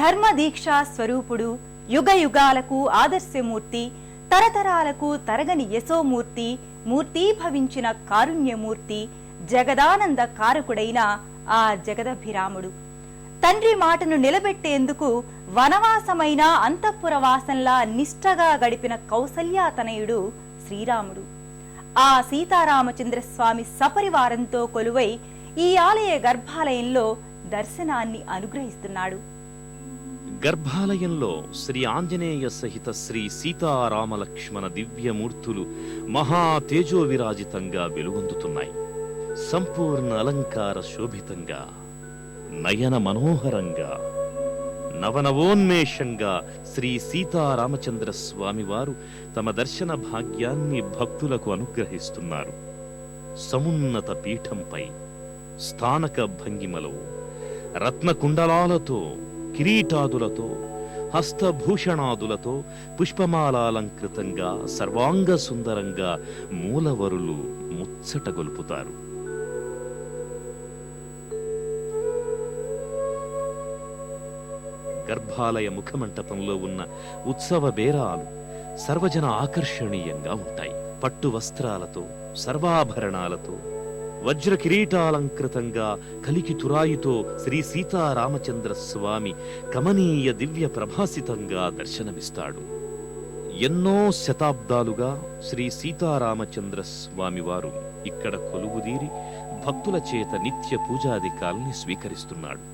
ధర్మ దీక్షా స్వరూపుడు యుగ యుగాలకు ఆదర్శమూర్తి తరతరాలకు తరగని యశోమూర్తి మూర్తీభవించిన కారుణ్యమూర్తి జగదానంద కారకుడైన ఆ జగదభిరాముడు. తండ్రి మాటను నిలబెట్టేందుకు వనవాసమైన అంతఃపురవాసంలా నిష్టగా గడిపిన కౌసల్యాతనయుడు శ్రీరాముడు. ఆ సీతారామచంద్ర స్వామి సపరివారంతో కొలువై ఈ ఆలయ గర్భాలయంలో దర్శనాన్ని అనుగ్రహిస్తున్నాడు. గర్భాలయంలో శ్రీ ఆంజనేయ సహిత శ్రీ సీతారామలక్ష్మణ దివ్యమూర్తులు మహా తేజో విరాజితంగా వెలుగొందుతున్నాయి. సంపూర్ణ అలంకార శోభితంగా నయన మనోహరంగా నవనవోన్మేషంగా శ్రీ సీతారామచంద్ర స్వామివారు తమ దర్శన భాగ్యాన్ని భక్తులకు అనుగ్రహిస్తున్నారు. సమున్నత పీఠంపై స్థానక భంగిమలో రత్నకుండలాలతో కిరీటాదులతో హస్తభూషణాదులతో పుష్పమాలాలంకృతంగా సర్వాంగ సుందరంగా మూలవరులు ముచ్చటగొలుపుతారు గర్భాలయ ముఖమంటపంలో ఉన్న ఉత్సవ బేరాలు సర్వజన ఆకర్షణీయంగా ఉంటాయి. పట్టు వస్త్రాలతో సర్వాభరణాలతో వజ్ర కిరీటాలంకృతంగా కలికి తురాయితో శ్రీ సీతారామచంద్ర స్వామి కమనీయ దివ్య ప్రభాసితంగా దర్శనమిస్తాడు. ఎన్నో శతాబ్దాలుగా శ్రీ సీతారామచంద్ర స్వామివారు ఇక్కడ కొలువుదీరి భక్తుల చేత నిత్య పూజాధికాల్ని స్వీకరిస్తున్నాడు.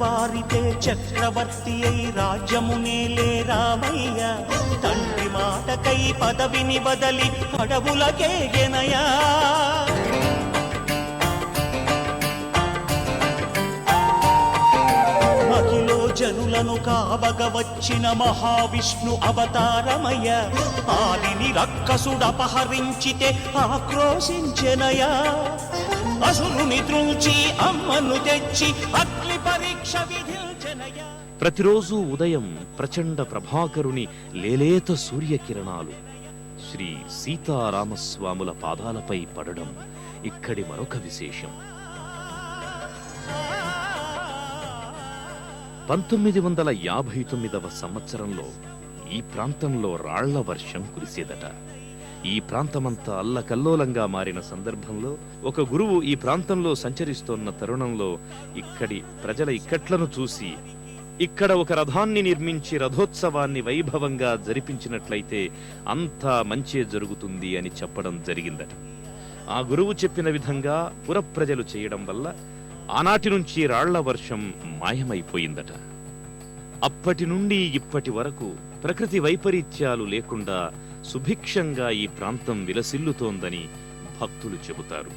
వారితే చక్రవర్తి అయి రాజ్యమునేలే రామయ్య తండ్రి మాటకై పదవిని బదలి అడవులకేగెనయా మహిలో జనులను కావగ వచ్చిన మహావిష్ణు అవతారమయ ఆదిని రక్కసుడపహరించితే ఆక్రోశించెనయా అసురుని త్రుంచి అమ్మను తెచ్చి అక్క ప్రతిరోజు ఉదయం ప్రచండ ప్రభాకరుని లేలేత సూర్యకిరణాలు శ్రీ సీతారామస్వాముల పాదాలపై పడడం ఇక్కడి మరొక విశేషం. పంతొమ్మిది వందల యాభై తొమ్మిదవ సంవత్సరంలో ఈ ప్రాంతంలో రాళ్ళ వర్షం కురిసేదట. ఈ ప్రాంతమంతా అల్లకల్లోలంగా మారిన సందర్భంలో ఒక గురువు ఈ ప్రాంతంలో సంచరిస్తోన్న తరుణంలో ఇక్కడి ప్రజల ఇక్కట్లను చూసి ఇక్కడ ఒక రథాన్ని నిర్మించి రథోత్సవాన్ని వైభవంగా జరిపించినట్లయితే అంతా మంచే జరుగుతుంది అని చెప్పడం జరిగిందట. ఆ గురువు చెప్పిన విధంగా పురప్రజలు చేయడం వల్ల ఆనాటి నుంచి రాళ్ళ వర్షం మాయమైపోయిందట. అప్పటి నుండి ఇప్పటి వరకు ప్రకృతి వైపరీత్యాలు లేకుండా సుభిక్షంగా ఈ ప్రాంతం విలసిల్లుతోందని భక్తులు చెబుతారు.